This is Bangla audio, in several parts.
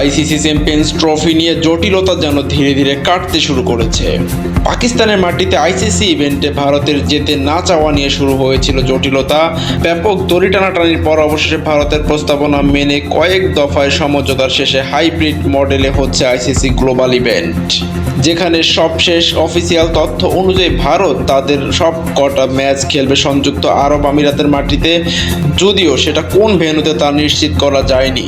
আইসিসি চ্যাম্পিয়ন্স ট্রফি নিয়ে জটিলতা যেন ধীরে ধীরে কাটতে শুরু করেছে। পাকিস্তানের মাটিতে আইসিসি ইভেন্টে ভারতের যেতে না চাওয়া নিয়ে শুরু হয়েছিল জটিলতা। ব্যাপক দড়ি টানাটানির পর অবশেষে ভারতের প্রস্তাবনা মেনে কয়েক দফায় সমঝোতার শেষে হাইব্রিড মডেলে হচ্ছে আইসিসি গ্লোবাল ইভেন্ট, যেখানে সবশেষ অফিসিয়াল তথ্য অনুযায়ী ভারত তাদের সব কটা ম্যাচ খেলবে সংযুক্ত আরব আমিরাতের মাটিতে, যদিও সেটা কোন ভেন্যুতে তা নিশ্চিত করা যায়নি।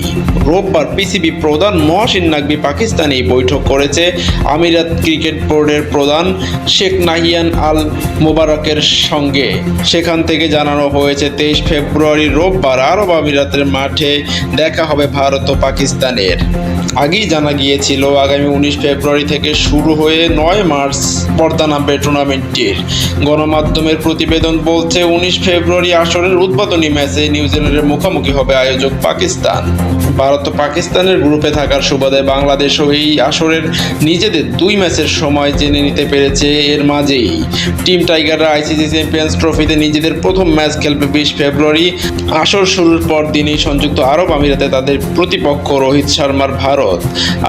রোববার পিসিবি প্রধান মহাসিন নাকবি পাকিস্তানে বৈঠক করেছে। আমিরাত ক্রিকেট বোর্ডের প্রধান শেখ নাহিয়ান আল মোবারকের সঙ্গে। সেখান থেকে জানানো হয়েছে, তেইশ ফেব্রুয়ারি রোববার আরব আমিরাতের মাঠে দেখা হবে ভারত ও পাকিস্তানের। আগেই জানা গিয়েছিল, আগামী উনিশ ফেব্রুয়ারি থেকে শুরু হয়ে নয় মার্চ পর্দা নামবে টুর্নামেন্টটির। গণমাধ্যমের প্রতিবেদন বলছে, উনিশ ফেব্রুয়ারি আসরের উদ্বোধনী ম্যাচে নিউজিল্যান্ডের মুখোমুখি হবে আয়োজক পাকিস্তান। ভারত ও পাকিস্তানের গ্রুপে থাকার সুবাদে বাংলাদেশও এই আসরের নিজেদের দুই ম্যাচের সময় জেনে নিতে পেরেছে এর মাঝেই। টিম টাইগাররা আইসিসি চ্যাম্পিয়ন্স ট্রফিতে নিজেদের প্রথম ম্যাচ খেলবে বিশ ফেব্রুয়ারি। আসর শুরুর পর দিনই সংযুক্ত আরব আমিরাতে তাদের প্রতিপক্ষ রোহিত শর্মার ভারত।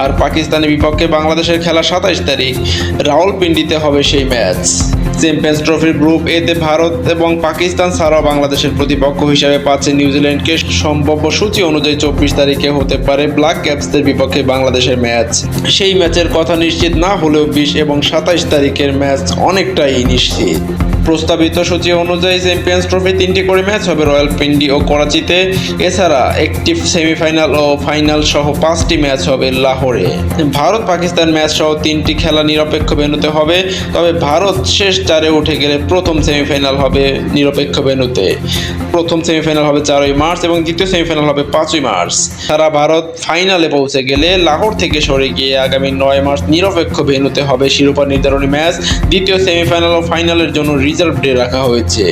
আর পাকিস্তানের বিপক্ষে বাংলাদেশের খেলা সাতাইশ তারিখ রাওয়ালপিন্ডিতে হবে সেই ম্যাচ। চ্যাম্পিয়ন্স ট্রফির গ্রুপ এতে ভারত এবং পাকিস্তান ছাড়াও বাংলাদেশের প্রতিপক্ষ হিসাবে পাচ্ছে নিউজিল্যান্ডকে সম্ভাব্য সূচি অনুযায়ী চব্বিশ তারিখে হতে পারে ব্ল্যাক ক্যাপসদের বিপক্ষে বাংলাদেশের ম্যাচ। সেই ম্যাচের কথা নিশ্চিত না হলেও বিশ এবং সাতাইশ তারিখের ম্যাচ অনেকটাই নিশ্চিত। প্রস্তাবিত সূচি অনুযায়ী চ্যাম্পিয়ন্স ট্রফি তিনটি করে ম্যাচ হবে রয়্যাল পিন্ডি ও করাচিতে। এছাড়া একটি সেমিফাইনাল ও ফাইনাল সহ পাঁচটি ম্যাচ হবে লাহোরে। ভারত পাকিস্তান ম্যাচ সহ তিনটি খেলা নিরপেক্ষ ভেন্যুতে হবে, তবে ভারত শেষ চারে উঠে গেলে প্রথম সেমিফাইনাল হবে নিরপেক্ষ ভেন্যুতে। প্রথম সেমিফাইনাল হবে চারই মার্চ এবং দ্বিতীয় সেমিফাইনাল হবে পাঁচই মার্চ। সারা ভারত ফাইনালে পৌঁছে গেলে লাহোর থেকে সরে গিয়ে আগামী নয় মার্চ নিরপেক্ষ ভেন্যুতে হবে শিরোপা নির্ধারণী ম্যাচ। দ্বিতীয় সেমিফাইনাল ও ফাইনালের জন্য রিজার্ভ ডে রাখা হয়েছে।